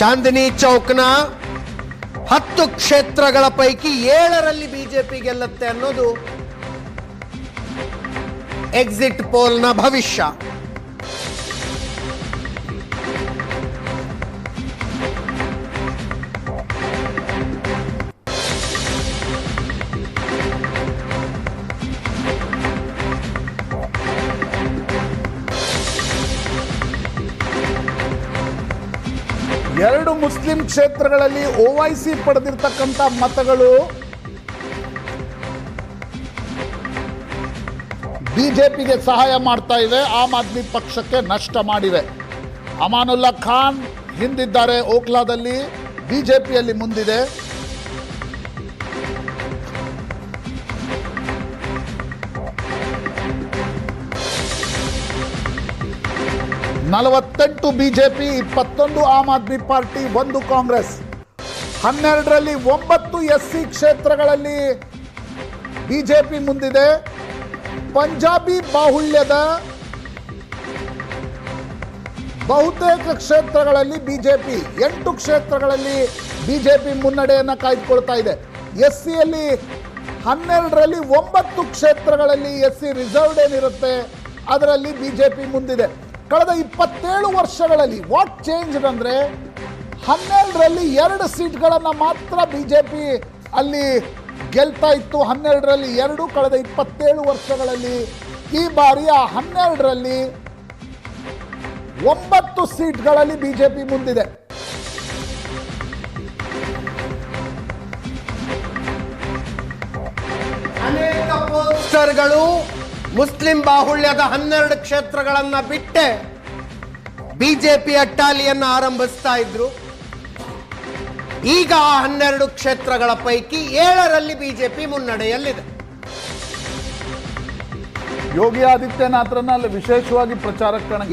ಚಾಂದಿನಿ ಚೌಕ್ನ ಹತ್ತು ಕ್ಷೇತ್ರಗಳ ಪೈಕಿ ಏಳರಲ್ಲಿ ಬಿಜೆಪಿ ಗೆಲ್ಲುತ್ತೆ ಅನ್ನೋದು ಎಕ್ಸಿಟ್ ಪೋಲ್ನ ಭವಿಷ್ಯ. ಎರಡು ಮುಸ್ಲಿಂ ಕ್ಷೇತ್ರಗಳಲ್ಲಿ ಓವೈಸಿ ಪಡೆದಿರ್ತಕ್ಕಂಥ ಮತಗಳು ಬಿಜೆಪಿಗೆ ಸಹಾಯ ಮಾಡ್ತಾ ಇವೆ, ಆಮ್ ಆದ್ಮಿ ಪಕ್ಷಕ್ಕೆ ನಷ್ಟ ಮಾಡಿವೆ. ಅಮಾನುಲ್ಲಾ ಖಾನ್ ಹಿಂದಿದ್ದಾರೆ ಓಕ್ಲಾದಲ್ಲಿ ಬಿಜೆಪಿಯಲ್ಲಿ ಮುಂದಿದೆ. ನಲವತ್ತೆಂಟು ಬಿಜೆಪಿ, ಇಪ್ಪತ್ತೊಂದು ಆಮ್ ಆದ್ಮಿ ಪಾರ್ಟಿ, ಒಂದು ಕಾಂಗ್ರೆಸ್. ಹನ್ನೆರಡರಲ್ಲಿ ಒಂಬತ್ತು ಎಸ್ ಸಿ ಕ್ಷೇತ್ರಗಳಲ್ಲಿ ಬಿಜೆಪಿ ಮುಂದಿದೆ. ಪಂಜಾಬಿ ಬಾಹುಳ್ಯದ ಬಹುತೇಕ ಕ್ಷೇತ್ರಗಳಲ್ಲಿ ಬಿಜೆಪಿ, ಎಂಟು ಕ್ಷೇತ್ರಗಳಲ್ಲಿ ಬಿಜೆಪಿ ಮುನ್ನಡೆಯನ್ನು ಕಾಯ್ದುಕೊಳ್ತಾ ಇದೆ. ಎಸ್ ಸಿಯಲ್ಲಿ ಹನ್ನೆರಡರಲ್ಲಿ ಒಂಬತ್ತು ಕ್ಷೇತ್ರಗಳಲ್ಲಿ ಎಸ್ ಸಿ ರಿಸರ್ವ್ಡ್ ಏನಿರುತ್ತೆ, ಅದರಲ್ಲಿ ಬಿಜೆಪಿ ಮುಂದಿದೆ. ಕಳೆದ ಇಪ್ಪತ್ತೇಳು ವರ್ಷಗಳಲ್ಲಿ ವಾಟ್ ಚೇಂಜ್ ಅಂದ್ರೆ ಹನ್ನೆರಡರಲ್ಲಿ ಎರಡು ಸೀಟ್ಗಳನ್ನು ಮಾತ್ರ ಬಿಜೆಪಿ ಅಲ್ಲಿ ಗೆಲ್ತಾ ಇತ್ತು. ಹನ್ನೆರಡರಲ್ಲಿ ಎರಡು, ಕಳೆದ ಇಪ್ಪತ್ತೇಳು ವರ್ಷಗಳಲ್ಲಿ ಈ ಬಾರಿ ಆ ಹನ್ನೆರಡರಲ್ಲಿ ಒಂಬತ್ತು ಸೀಟ್ಗಳಲ್ಲಿ ಬಿಜೆಪಿ ಮುಂದಿದೆ. ಅನೇಕ ಪೋಸ್ಟರ್ಗಳು ಮುಸ್ಲಿಂ ಬಾಹುಳ್ಯದ ಹನ್ನೆರಡು ಕ್ಷೇತ್ರಗಳನ್ನ ಬಿಟ್ಟೆ ಬಿಜೆಪಿ ಅಟ್ಟಾಲಿಯನ್ನ ಆರಂಭಿಸ್ತಾ ಇದ್ರು. ಈಗ ಆ ಹನ್ನೆರಡು ಕ್ಷೇತ್ರಗಳ ಪೈಕಿ ಏಳರಲ್ಲಿ ಬಿಜೆಪಿ ಮುನ್ನಡೆಯಲ್ಲಿದೆ. ಯೋಗಿ ಆದಿತ್ಯನಾಥ್ರನ್ನ ಅಲ್ಲಿ ವಿಶೇಷವಾಗಿ ಪ್ರಚಾರಕ್ಕೆ